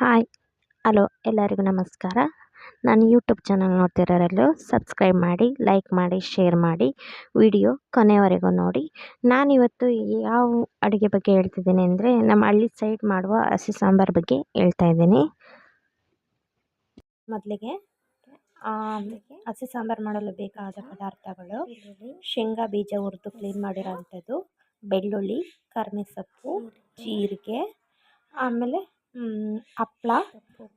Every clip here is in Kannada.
ಹಾಯ್, ಹಲೋ, ಎಲ್ಲರಿಗೂ ನಮಸ್ಕಾರ. ನಾನು ಯೂಟ್ಯೂಬ್ ಚಾನಲ್ ನೋಡ್ತಿರೋರೆಲ್ಲೂ ಸಬ್ಸ್ಕ್ರೈಬ್ ಮಾಡಿ, ಲೈಕ್ ಮಾಡಿ, ಶೇರ್ ಮಾಡಿ, ವಿಡಿಯೋ ಕೊನೆವರೆಗೂ ನೋಡಿ. ನಾನಿವತ್ತು ಯಾವ ಅಡುಗೆ ಬಗ್ಗೆ ಹೇಳ್ತಿದ್ದೀನಿ ಅಂದರೆ, ನಮ್ಮ ಹಳ್ಳಿ ಸೈಡ್ ಮಾಡುವ ಹಸಿ ಸಾಂಬಾರು ಬಗ್ಗೆ ಹೇಳ್ತಾ ಇದ್ದೀನಿ. ಮೊದಲಿಗೆ ಹಸಿ ಸಾಂಬಾರು ಮಾಡಲು ಬೇಕಾದ ಪದಾರ್ಥಗಳು ಶೇಂಗಾ ಬೀಜ ಹುರಿದು ಕ್ಲೀನ್ ಮಾಡಿರೋವಂಥದ್ದು ಬೆಳ್ಳುಳ್ಳಿ ಕರ್ಮೆ ಸೊಪ್ಪು ಜೀರಿಗೆ, ಆಮೇಲೆ ಹಪ್ಳ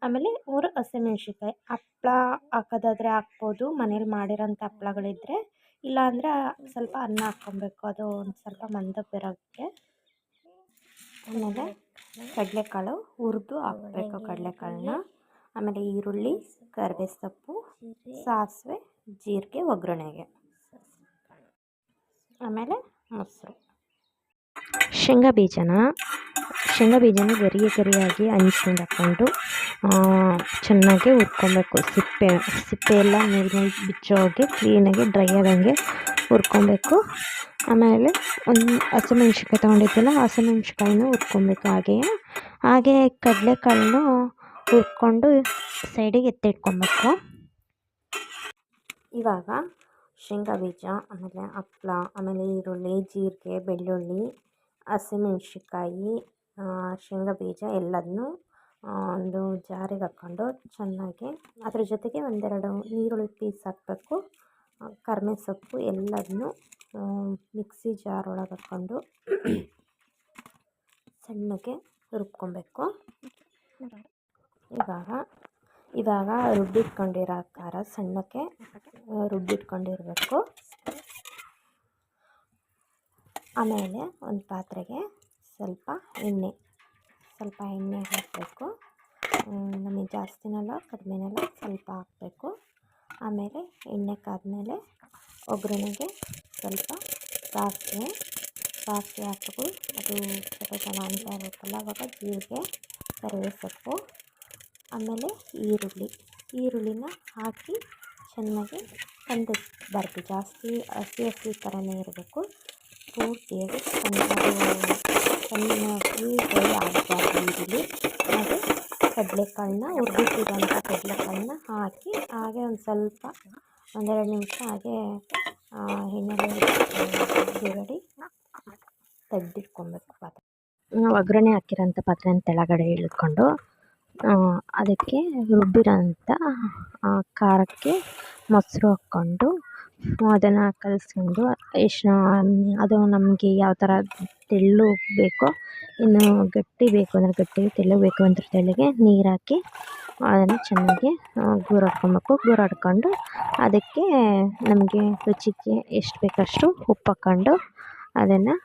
ಆಮೇಲೆ ಮೂರು ಹಸಿಮೆಣ್ಸಿನ್ಕಾಯಿ. ಹಪ್ಳ ಹಾಕೋದಾದ್ರೆ ಹಾಕ್ಬೋದು ಮನೇಲಿ ಮಾಡಿರೋಂಥ ಹಪ್ಳಗಳಿದ್ರೆ. ಇಲ್ಲಾಂದರೆ ಸ್ವಲ್ಪ ಅನ್ನ ಹಾಕ್ಕೊಬೇಕು ಅದು ಒಂದು ಸ್ವಲ್ಪ ಮಂದ ಬರೋಕ್ಕೆ ಆಮೇಲೆ ಕಡಲೆಕಾಳು ಹುರಿದು ಹಾಕ್ಬೇಕು ಕಡಲೆಕಾಳನ್ನ. ಆಮೇಲೆ ಈರುಳ್ಳಿ ಕರಿಬೇವು ಸೊಪ್ಪು ಸಾಸಿವೆ ಜೀರಿಗೆ ಒಗ್ಗರಣೆಗೆ. ಆಮೇಲೆ ಮೊಸರು. ಶೇಂಗಾ ಬೀಜನ? ಶೇಂಗಾ ಬೀಜನ ಗರಿ ಗರಿಯಾಗಿ ಹಂಚ್ಕೊಂಡು ಹಾಕ್ಕೊಂಡು ಚೆನ್ನಾಗಿ ಹುರ್ಕೊಬೇಕು. ಸಿಪ್ಪೆ ಸಿಪ್ಪೆ ಎಲ್ಲ ನೀರಿನಲ್ಲಿ ಬಿಚ್ಚೋಗಿ ಕ್ಲೀನಾಗಿ ಡ್ರೈ ಆದಂಗೆ ಹುರ್ಕೊಬೇಕು. ಆಮೇಲೆ ಒಂದು ಹಸಿಮೆಣ್ಸಿನ್ಕಾಯಿ ತೊಗೊಂಡಿದ್ದೆಲ್ಲ ಹಸಿಮೆಣ್ಸಿನ್ಕಾಯಿನೂ ಹುರ್ಕೊಬೇಕು ಹಾಗೆಯೇ. ಹಾಗೆ ಕಡಲೆಕಾಳನ್ನು ಹುರ್ಕೊಂಡು ಸೈಡಿಗೆ ಎತ್ತಿಟ್ಕೊಬೇಕು. ಇವಾಗ ಶೇಂಗಾ ಬೀಜ ಆಮೇಲೆ ಹಪ್ಪಳ ಆಮೇಲೆ ಈರುಳ್ಳಿ, ಜೀರಿಗೆ, ಬೆಳ್ಳುಳ್ಳಿ ಹಸಿಮೆಣ್ಸಿನ್ಕಾಯಿ ಶೇಂಗಾ ಬೀಜ ಎಲ್ಲದನ್ನೂ ಒಂದು ಜಾರಿಗೆ ಹಾಕ್ಕೊಂಡು ಚೆನ್ನಾಗಿ ಅದ್ರ ಜೊತೆಗೆ ಒಂದೆರಡು ಈರುಳ್ಳಿ ಪೀಸ್ ಹಾಕಬೇಕು. ಕರ್ಮೆ ಸೊಪ್ಪು ಎಲ್ಲದನ್ನೂ ಮಿಕ್ಸಿ ಜಾರ್ ಒಳಗೆ ಹಾಕ್ಕೊಂಡು ಸಣ್ಣಗೆ ರುಬ್ಕೊಬೇಕು. ಇವಾಗ ಇವಾಗ ರುಬ್ಬಿಟ್ಕೊಂಡಿರೋ ಖಾರ ಸಣ್ಣಕ್ಕೆ ರುಬ್ಬಿಟ್ಕೊಂಡಿರಬೇಕು. ಆಮೇಲೆ ಒಂದು ಪಾತ್ರೆಗೆ ಸ್ವಲ್ಪ ಎಣ್ಣೆ ಸ್ವಲ್ಪ ಎಣ್ಣೆ ಹಾಕಬೇಕು. ನಮಗೆ ಜಾಸ್ತಿನಲ್ಲ, ಕಡಿಮೆನಲ್ಲ ಸ್ವಲ್ಪ ಹಾಕಬೇಕು. ಆಮೇಲೆ ಎಣ್ಣೆ ಕಾದ್ಮೇಲೆ ಒಗ್ಗರಣೆಗೆ ಸ್ವಲ್ಪ ಸಾಸಿವೆ. ಸಾಸಿವೆ ಹಾಕಬೇಕು ಅದು ಸ್ವಲ್ಪ ಚೆನ್ನಾಗಿ ಆಗುತ್ತಲ್ಲ ಆವಾಗ ಜೀರಿಗೆ ಕರಿವೆ ಸೊಪ್ಪು ಆಮೇಲೆ ಈರುಳ್ಳಿ. ಈರುಳ್ಳಿನ ಹಾಕಿ ಚೆನ್ನಾಗಿ ಕಂದಿಸ್ಬಾರ್ದು ಜಾಸ್ತಿ ಹಸಿ ಹಸಿ ಥರನೇ ಇರಬೇಕು. ಪೂರ್ತಿಯಾಗಿ ಚೆನ್ನಾಗಿ ಚೆನ್ನಾಗಿ ಫ್ರೈ ಆಗಬಾರ್ದು ಈರುಳ್ಳಿ ಹಾಗೆ ಕಡಲೆಕಾಳನ್ನ ಹುರಿದಿಟ್ಟಿರೋಂಥ ಕಡಲೆಕಾಳನ್ನ ಹಾಕಿ ಹಾಗೆ ಒಂದು ಸ್ವಲ್ಪ ಒಂದೆರಡು ನಿಮಿಷ ಹಾಗೆ ಎಣ್ಣೆಲಿ ಬೇಗಡಿ ತೆಗೆದಿಟ್ಕೊಬೇಕು ಪಾತ್ರೆ. ಒಗ್ಗರಣೆ ಹಾಕಿರೋಂಥ ಪಾತ್ರೆನ ತೆಳಗಡೆ ಇಳ್ಕೊಂಡು ಅದಕ್ಕೆ ರುಬ್ಬಿರೋಂಥ ಖಾರಕ್ಕೆ ಮೊಸರು ಹಾಕ್ಕೊಂಡು ಅದನ್ನು ಕಲಸ್ಕೊಂಡು ಎಷ್ಟು ಅದು ನಮಗೆ ಯಾವ ಥರ ತೆಳು ಬೇಕೋ, ಇನ್ನು ಗಟ್ಟಿ ಬೇಕು ಅಂದರೆ ಗಟ್ಟಿ ತೆಳ್ಳಗೆ ಬೇಕು ಅಂದರೆ ತೆಳ್ಳಗೆ ನೀರು ಹಾಕಿ ಅದನ್ನು ಚೆನ್ನಾಗಿ ಗೂರಾಡ್ಕೊಬೇಕು ಗೂರಾಡ್ಕೊಂಡು ಅದಕ್ಕೆ ನಮಗೆ ರುಚಿಗೆ ಎಷ್ಟು ಬೇಕಷ್ಟು ಉಪ್ಪು ಹಾಕ್ಕೊಂಡು ಅದನ್ನು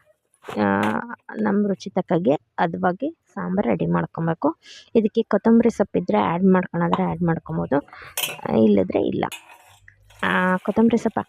ನಮ್ಮ ರುಚಿ ತಕ್ಕಾಗೆ ಹದವಾಗಿ ಸಾಂಬಾರು ರೆಡಿ ಮಾಡ್ಕೊಬೇಕು. ಇದಕ್ಕೆ ಕೊತ್ತಂಬರಿ ಸೊಪ್ಪಿದ್ದರೆ ಆ್ಯಡ್ ಮಾಡ್ಕೊಳೋದ್ರೆ ಆ್ಯಡ್ ಮಾಡ್ಕೊಬೋದು. ಇಲ್ಲದ್ರೆ ಇಲ್ಲ. ಕೊತ್ತಂಬರಿ ಸೊಪ್ಪು